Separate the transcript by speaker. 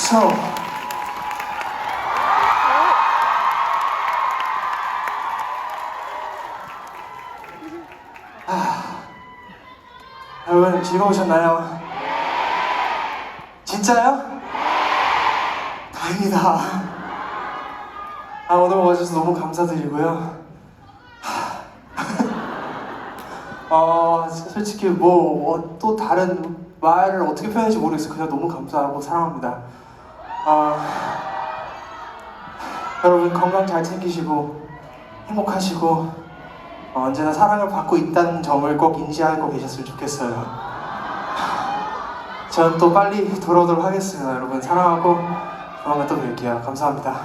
Speaker 1: So. 아, 여러분 즐거우셨나요? 진짜요? 다행이다. 아 오늘 와주셔서 너무 감사드리고요. 어 솔직히 뭐 또 다른 말을 어떻게 표현할지 모르겠어요. 그냥 너무 감사하고 사랑합니다. 아 여러분 건강 잘 챙기시고 행복하시고 어, 언제나 사랑을 받고 있다는 점을 꼭 인지하고 계셨으면 좋겠어요. 저는 또 빨리 돌아오도록 하겠습니다. 여러분 사랑하고 조만간 또 뵐게요. 감사합니다.